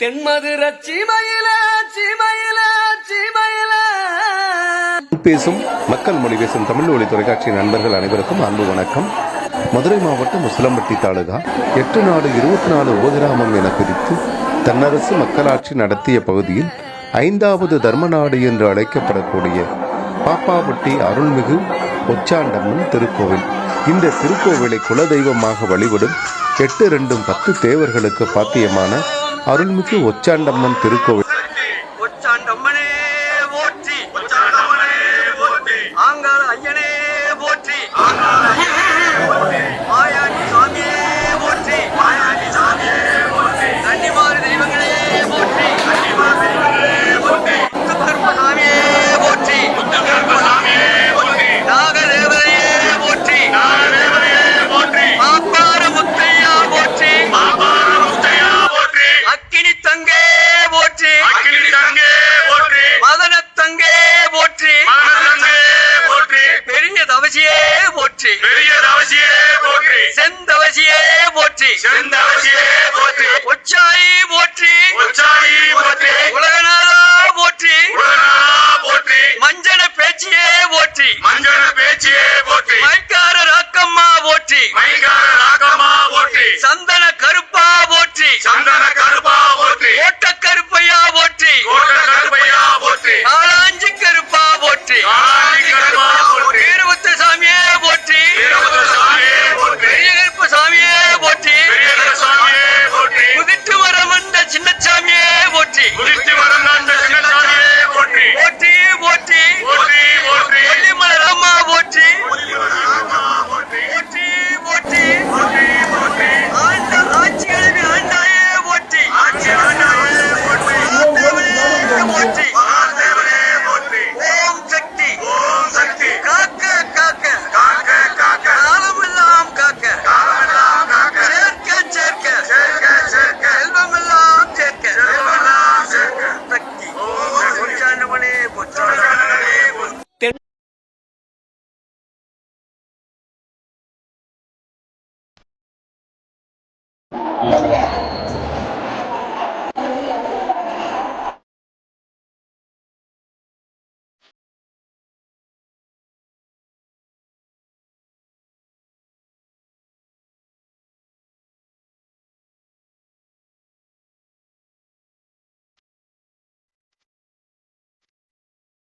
தென்மதுர சீமையில சீமையில சீமையில. பேசும் மக்கள் மொழி பேசும் தமிழ் ஒளி தொலைக்காட்சி நண்பர்கள் அனைவருக்கும் அன்பு வணக்கம். மதுரை மாவட்டம் முசலம்பட்டி தாலுகா எட்டு நாடு இருபத்தி நாலு உபகிராமம் என பிரித்து தன்னரசு மக்களாட்சி நடத்திய பகுதியில் ஐந்தாவது தர்ம நாடு என்று அழைக்கப்படக்கூடிய பாப்பாவட்டி அருள்மிகு ஒச்சாண்டம்மன் திருக்கோவில். இந்த திருக்கோவிலை குலதெய்வமாக வழிபடும் எட்டு ரெண்டும் பத்து தேவர்களுக்கு பாத்தியமான அருள்மிகு ஒச்சாண்டம்மன் திருக்கோவில். செந்தவசியே போற்றி. ஒச்சாயி போற்றி. உலகநாதா போற்றி. மஞ்சன போற்றி. குதித்து வரும் அந்த சின்னசாமியே போற்றி. போற்றி போற்றி. போற்றி போற்றி. கொல்லிமலரம்மா போற்றி. ராமா போற்றி போற்றி. போற்றி போற்றி. போற்றி.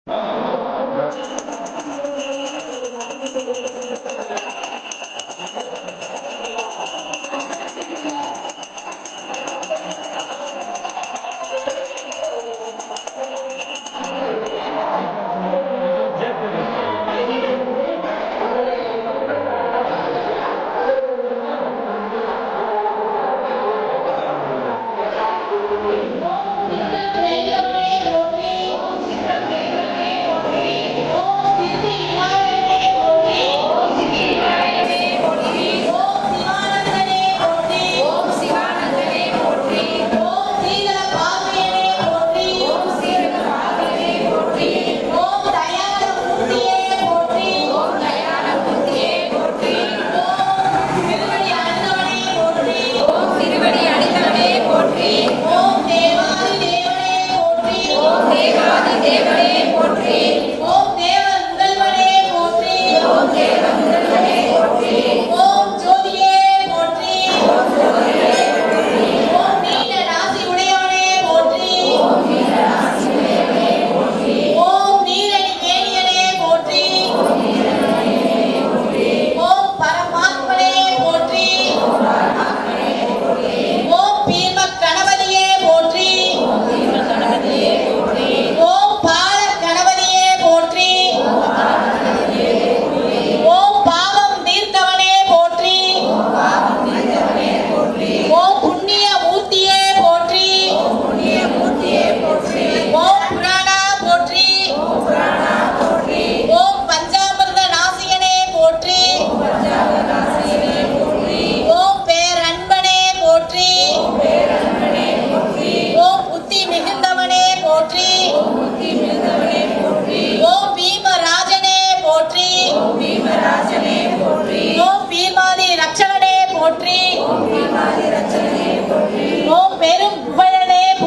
Thank you.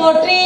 போற்றி